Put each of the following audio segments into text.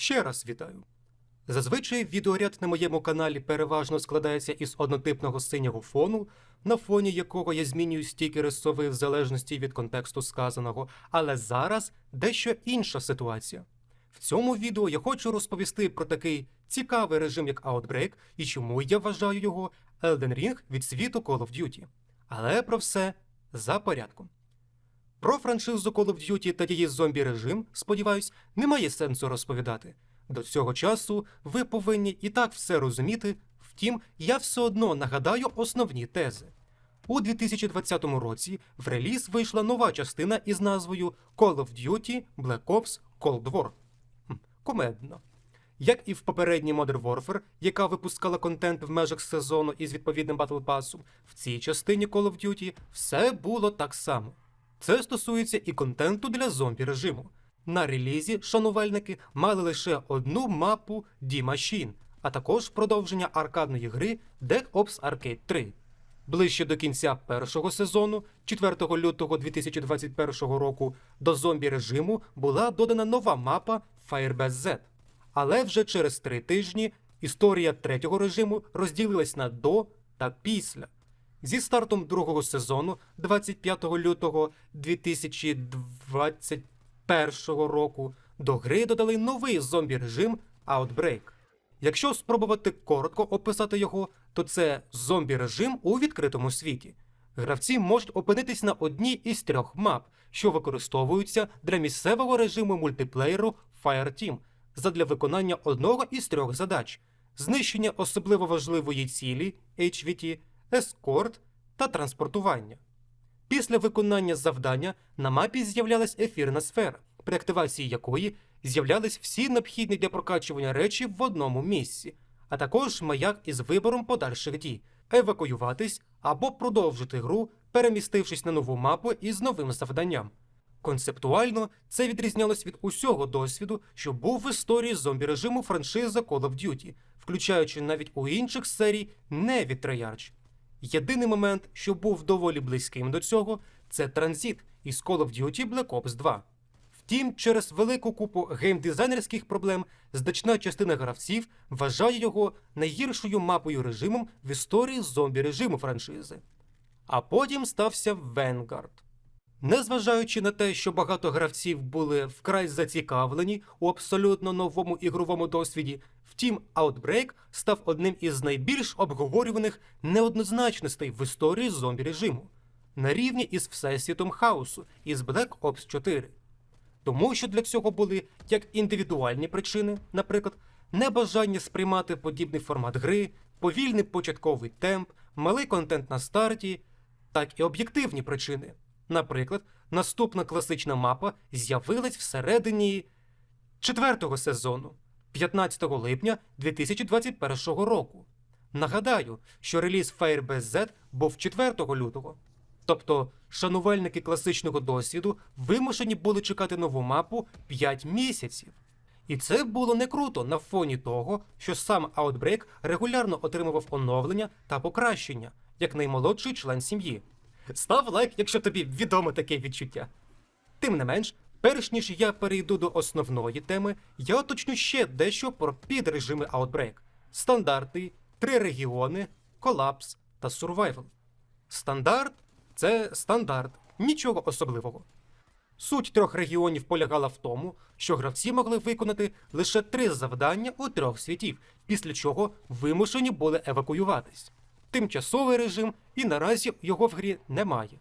Ще раз вітаю. Зазвичай відеоряд на моєму каналі переважно складається із однотипного синього фону, на фоні якого я змінюю стікери сови в залежності від контексту сказаного, але зараз дещо інша ситуація. В цьому відео я хочу розповісти про такий цікавий режим, як Outbreak, і чому я вважаю його Elden Ring від світу Call of Duty. Але про все за порядком. Про франшизу Call of Duty та її зомбі режим, сподіваюсь, немає сенсу розповідати. До цього часу ви повинні і так все розуміти, втім, я все одно нагадаю основні тези. У 2020 році в реліз вийшла нова частина із назвою Call of Duty Black Ops Cold War. Хм, Кумедно. Як і в попередній Modern Warfare, яка випускала контент в межах сезону із відповідним Pass, в цій частині Call of Duty все було так само. Це стосується і контенту для зомбі режиму. На релізі шанувальники мали лише одну мапу D-Machine, а також продовження аркадної гри Dead Ops Arcade 3. Ближче до кінця першого сезону, 4 лютого 2021 року, до зомбі режиму була додана нова мапа Firebase Z. Але вже через три тижні історія третього режиму розділилась на до та після. Зі стартом другого сезону, 25 лютого 2021 року, до гри додали новий зомбі режим Outbreak. Якщо спробувати коротко описати його, то це зомбі режим у відкритому світі. Гравці можуть опинитись на одній із трьох мап, що використовуються для місцевого режиму мультиплеєру Fireteam задля виконання одного із трьох задач: знищення особливо важливої цілі HVT, ескорт та транспортування. Після виконання завдання на мапі з'являлась ефірна сфера, при активації якої з'являлись всі необхідні для прокачування речі в одному місці, а також маяк із вибором подальших дій, евакуюватись або продовжити гру, перемістившись на нову мапу із новим завданням. Концептуально це відрізнялось від усього досвіду, що був в історії зомбі режиму франшизи Call of Duty, включаючи навіть у інших серій не від Treyarch. Єдиний момент, що був доволі близьким до цього, це транзит із Call of Duty Black Ops 2. Втім, через велику купу геймдизайнерських проблем значна частина гравців вважає його найгіршою мапою режимом в історії зомбі режиму франшизи. А потім стався Vanguard. Незважаючи на те, що багато гравців були вкрай зацікавлені у абсолютно новому ігровому досвіді, втім, Outbreak став одним із найбільш обговорюваних неоднозначностей в історії зомбі режиму, на рівні із Всесвітом Хаосу із Black Ops 4. Тому що для цього були як індивідуальні причини, наприклад, небажання сприймати подібний формат гри, повільний початковий темп, малий контент на старті, так і об'єктивні причини. Наприклад, наступна класична мапа з'явилась всередині четвертого сезону, 15 липня 2021 року. Нагадаю, що реліз Firebase Z був 4 лютого. Тобто шанувальники класичного досвіду вимушені були чекати нову мапу 5 місяців. І це було не круто на фоні того, що сам Outbreak регулярно отримував оновлення та покращення, як наймолодший член сім'ї. Став лайк, якщо тобі відомо таке відчуття. Тим не менш, перш ніж я перейду до основної теми, я уточню ще дещо про підрежими Outbreak: стандарти, три регіони, колапс та survival. Стандарт це стандарт, нічого особливого. Суть трьох регіонів полягала в тому, що гравці могли виконати лише три завдання у трьох світів, після чого вимушені були евакуюватись. Тимчасовий режим і наразі його в грі немає.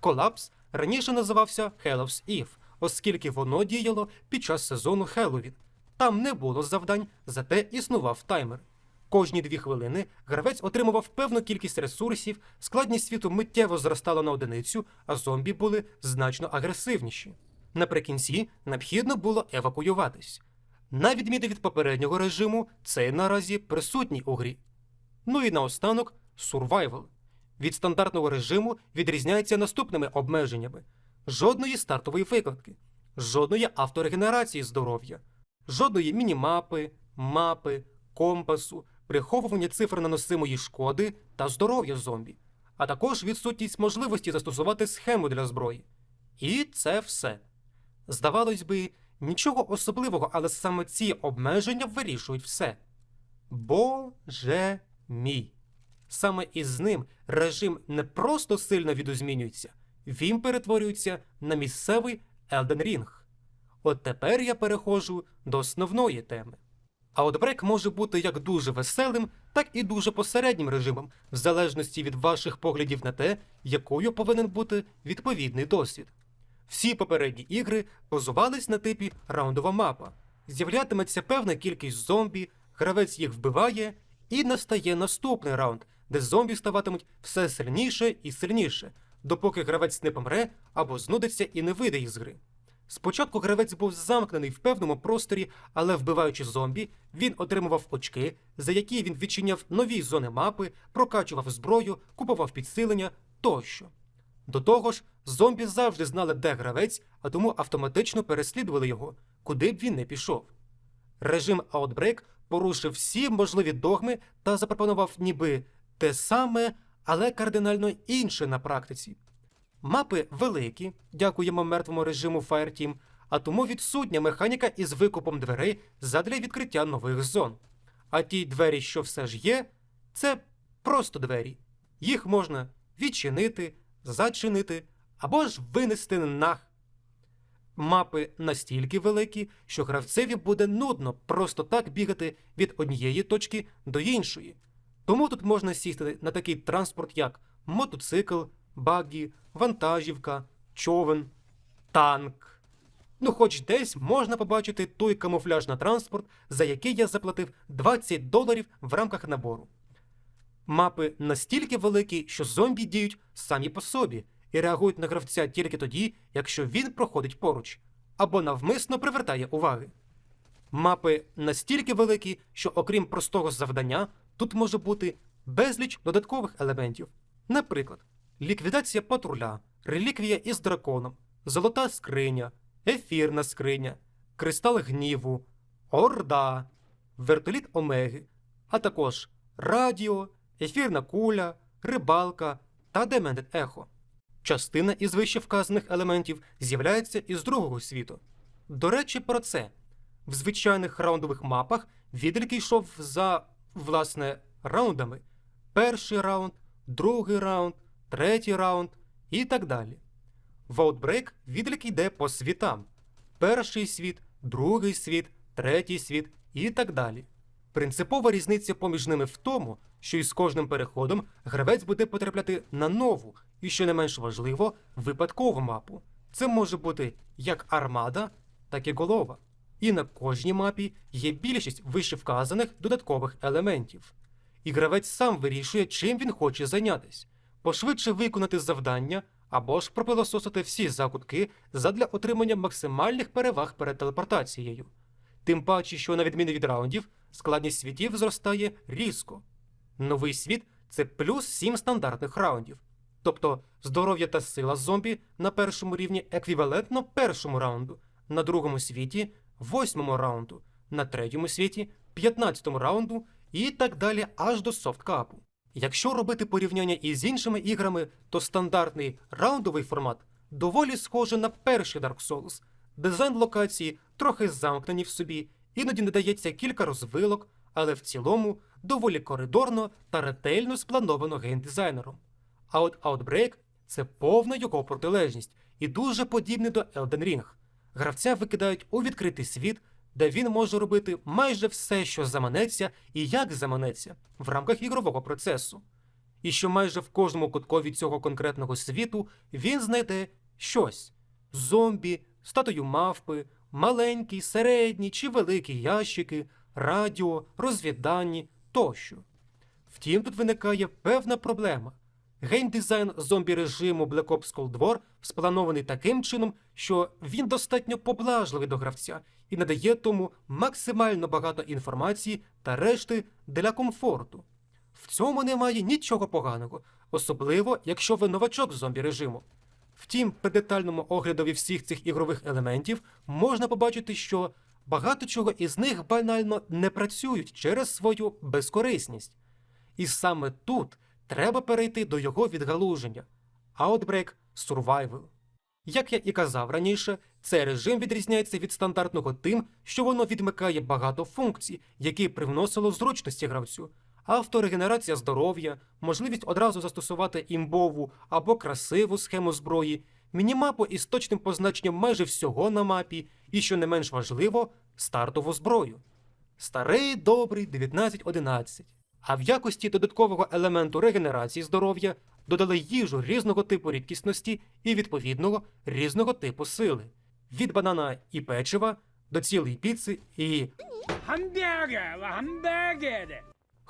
Колапс раніше називався Hellow's Eve, оскільки воно діяло під час сезону Хеллоуін. Там не було завдань, зате існував таймер. Кожні дві хвилини гравець отримував певну кількість ресурсів, складність світу миттєво зростала на одиницю, а зомбі були значно агресивніші. Наприкінці необхідно було евакуюватись. На відміну від попереднього режиму, цей наразі присутній у грі. Ну і наостанок Survival. Від стандартного режиму відрізняється наступними обмеженнями: жодної стартової викладки, жодної авторегенерації здоров'я, жодної мінімапи, мапи, компасу, приховування цифр наносимої шкоди та здоров'я зомбі, а також відсутність можливості застосувати схему для зброї. І це все. Здавалось би, Нічого особливого, але саме ці обмеження вирішують все. Боже мій! Саме із ним режим не просто сильно відозмінюється, він перетворюється на місцевий Elden Ring. От тепер я переходжу до основної теми. Outbreak може бути як дуже веселим, так і дуже посереднім режимом, в залежності від ваших поглядів на те, якою повинен бути відповідний досвід. Всі попередні ігри базувались на типі раундова мапа. З'являтиметься певна кількість зомбі, гравець їх вбиває, і настає наступний раунд, де зомбі ставатимуть все сильніше і сильніше, допоки гравець не помре або знудиться і не вийде із гри. Спочатку гравець був замкнений в певному просторі, але вбиваючи зомбі, він отримував очки, за які він відчиняв нові зони мапи, прокачував зброю, купував підсилення тощо. До того ж, зомбі завжди знали, де гравець, а тому автоматично переслідували його, куди б він не пішов. Режим Outbreak порушив всі можливі догми та запропонував ніби те саме, але кардинально інше на практиці. Мапи великі, дякуємо мертвому режиму Fireteam, а тому відсутня механіка із викупом дверей задля відкриття нових зон. А ті двері, що все ж є, це просто двері. Їх можна відчинити, зачинити або ж винести нах. Мапи настільки великі, що гравцеві буде нудно просто так бігати від однієї точки до іншої. Тому тут можна сісти на такий транспорт, як мотоцикл, багі, вантажівка, човен, танк. Ну, хоч десь можна побачити той камуфляж на транспорт, за який я заплатив 20 доларів в рамках набору. Мапи настільки великі, що зомбі діють самі по собі і реагують на гравця тільки тоді, якщо він проходить поруч, або навмисно привертає уваги. Мапи настільки великі, що окрім простого завдання, тут може бути безліч додаткових елементів. Наприклад, ліквідація патруля, реліквія із драконом, золота скриня, ефірна скриня, кристал гніву, орда, вертоліт Омеги, а також радіо, ефірна куля, рибалка та Demented Ехо. Частина із вище вказаних елементів з'являється із другого світу. До речі, про це. В звичайних раундових мапах відлік йшов за, власне, раундами. Перший раунд, другий раунд, третій раунд і так далі. В Outbreak відлік йде по світам: перший світ, другий світ, третій світ і так далі. Принципова різниця поміж ними в тому, що із кожним переходом гравець буде потрапляти на нову і, що не менш важливо, випадкову мапу. Це може бути як армада, так і голова. І на кожній мапі є більшість вище вказаних додаткових елементів. І гравець сам вирішує, чим він хоче зайнятися, пошвидше виконати завдання або ж пропилососити всі закутки задля отримання максимальних переваг перед телепортацією. Тим паче, що на відміну від раундів, складність світів зростає різко. Новий світ це плюс 7 стандартних раундів. Тобто здоров'я та сила зомбі на першому рівні еквівалентно першому раунду, на другому світі восьмому раунду, на третьому світі п'ятнадцятому раунду і так далі аж до софткапу. Якщо робити порівняння із іншими іграми, то стандартний раундовий формат доволі схожий на перший Dark Souls. Дизайн локації трохи замкнені в собі, іноді не дається кілька розвилок, але в цілому доволі коридорно та ретельно сплановано геймдизайнером. А от Outbreak – це повна його протилежність і дуже подібний до Elden Ring. Гравця викидають у відкритий світ, де він може робити майже все, що заманеться і як заманеться в рамках ігрового процесу. І що майже в кожному куткові цього конкретного світу він знайде щось: зомбі, статую мавпи, маленькі, середні чи великі ящики, радіо, розвіддані тощо. Втім, тут виникає певна проблема. Геймдизайн зомбі режиму Black Ops Cold War спланований таким чином, що він достатньо поблажливий до гравця і надає тому максимально багато інформації та решти для комфорту. В цьому немає нічого поганого, особливо якщо ви новачок зомбі режиму. Втім, при детальному оглядові всіх цих ігрових елементів можна побачити, що багато чого із них банально не працюють через свою безкорисність. І саме тут треба перейти до його відгалуження Outbreak Survival. Як я і казав раніше, Цей режим відрізняється від стандартного тим, що воно відмикає багато функцій, які привносило зручності гравцю. Авторегенерація здоров'я, можливість одразу застосувати імбову або красиву схему зброї, мінімапу із точним позначенням майже всього на мапі, і, що не менш важливо, стартову зброю. Старий добрий 1911. А в якості додаткового елементу регенерації здоров'я додали їжу різного типу рідкісності і відповідного різного типу сили. Від банана і печива до цілої піци і Hamburger, hamburger.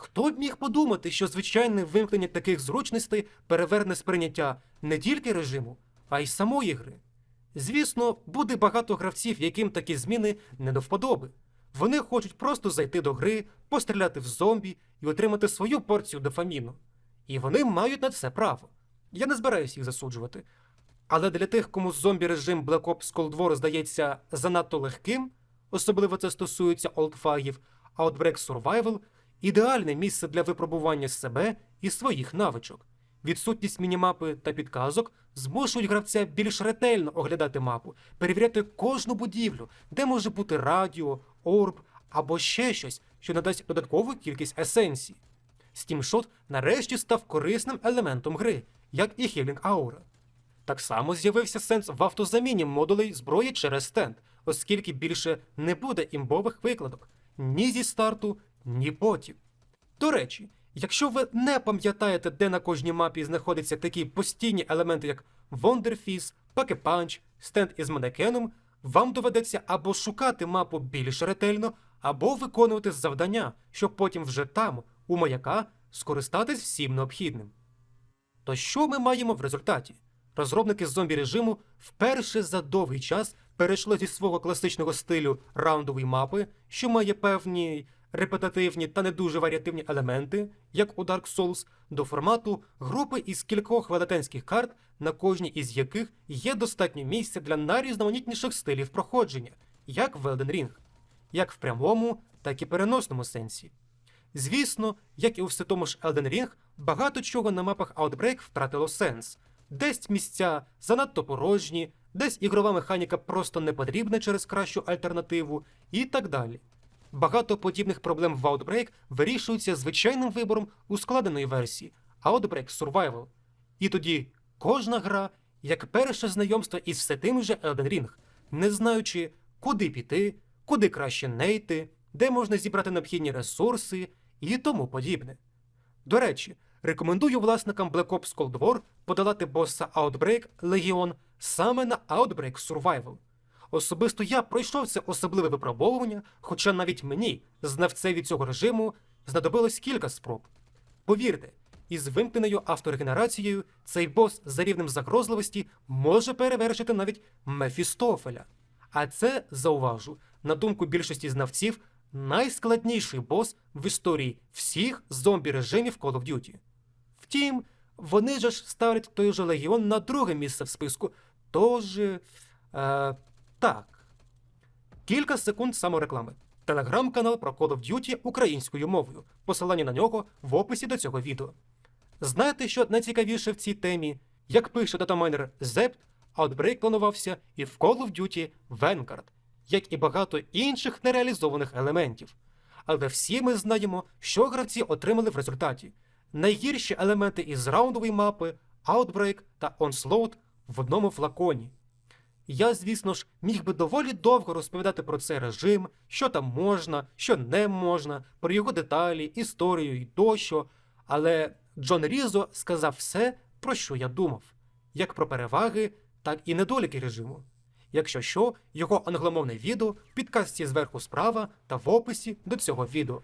Хто б міг подумати, що звичайне вимкнення таких зручностей переверне сприйняття не тільки режиму, а й самої гри? Звісно, буде багато гравців, яким такі зміни не до вподоби. Вони хочуть просто зайти до гри, постріляти в зомбі і отримати свою порцію дофаміну. І вони мають на це право. Я не збираюся їх засуджувати. Але для тих, кому зомбі режим Black Ops Cold War здається занадто легким, особливо це стосується олдфагів, Outbreak Survival ідеальне місце для випробування себе і своїх навичок. Відсутність мінімапи та підказок змушують гравця більш ретельно оглядати мапу, перевіряти кожну будівлю, де може бути радіо, орб або ще щось, що надасть додаткову кількість есенцій. Стімшот нарешті став корисним елементом гри, як і Healing Aura. Так само з'явився сенс в автозаміні модулей зброї через стенд, оскільки більше не буде імбових викладок ні зі старту, ні потім. До речі, якщо ви не пам'ятаєте, де на кожній мапі знаходяться такі постійні елементи, як Wonderfizz, Пакепанч, стенд із манекеном, вам доведеться або шукати мапу більш ретельно, або виконувати завдання, щоб потім вже там, у маяка, скористатись всім необхідним. То що ми маємо в результаті? Розробники зомбі режиму вперше за довгий час перейшли зі свого класичного стилю раундової мапи, що має певні репетативні та не дуже варіативні елементи, як у Dark Souls, до формату групи із кількох велетенських карт, на кожній із яких є достатньо місця для найрізноманітніших стилів проходження, як в Elden Ring, як в прямому, так і переносному сенсі. Звісно, як і у все тому ж Elden Ring, багато чого на мапах Outbreak втратило сенс. Десь місця занадто порожні, десь ігрова механіка просто не потрібна через кращу альтернативу і так далі. Багато подібних проблем в Outbreak вирішуються звичайним вибором ускладеної версії Outbreak Survival. І тоді кожна гра як перше знайомство із все тим же Elden Ring, не знаючи, куди піти, куди краще не йти, де можна зібрати необхідні ресурси і тому подібне. До речі, рекомендую власникам Black Ops Cold War подолати боса Outbreak Legion саме на Outbreak Survival. Особисто я пройшов це особливе випробовування, хоча навіть мені, знавцеві цього режиму, знадобилось кілька спроб. Повірте, із вимкненою авторегенерацією цей бос за рівнем загрозливості може перевершити навіть Мефістофеля. А це, зауважу, на думку більшості знавців, найскладніший бос в історії всіх зомбі режимів Call of Duty. Втім, вони ж ставлять той же легіон на друге місце в списку. Тож. Е, так. Кілька секунд самореклами. Телеграм-канал про Call of Duty українською мовою. Посилання на нього в описі до цього відео. Знаєте, що найцікавіше в цій темі? Як пише датамайнер Zept, Outbreak планувався і в Call of Duty Vanguard, як і багато інших нереалізованих елементів. Але всі ми знаємо, що гравці отримали в результаті. Найгірші елементи із раундової мапи, Outbreak та Onslaught в одному флаконі. Я, звісно ж, міг би доволі довго розповідати про цей режим, що там можна, що не можна, про його деталі, історію і тощо. Але Джон Різо сказав все, про що я думав, як про переваги, так і недоліки режиму. Якщо що, його англомовне відео в підкасті зверху справа та в описі до цього відео.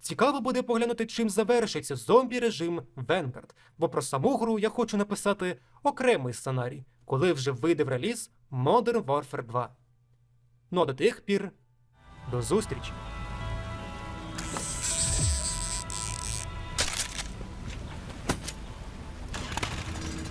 Цікаво буде поглянути, чим завершиться зомбі режим Vanguard, бо про саму гру я хочу написати окремий сценарій, коли вже вийде в реліз Modern Warfare 2. Ну а до тих пір, до зустрічі!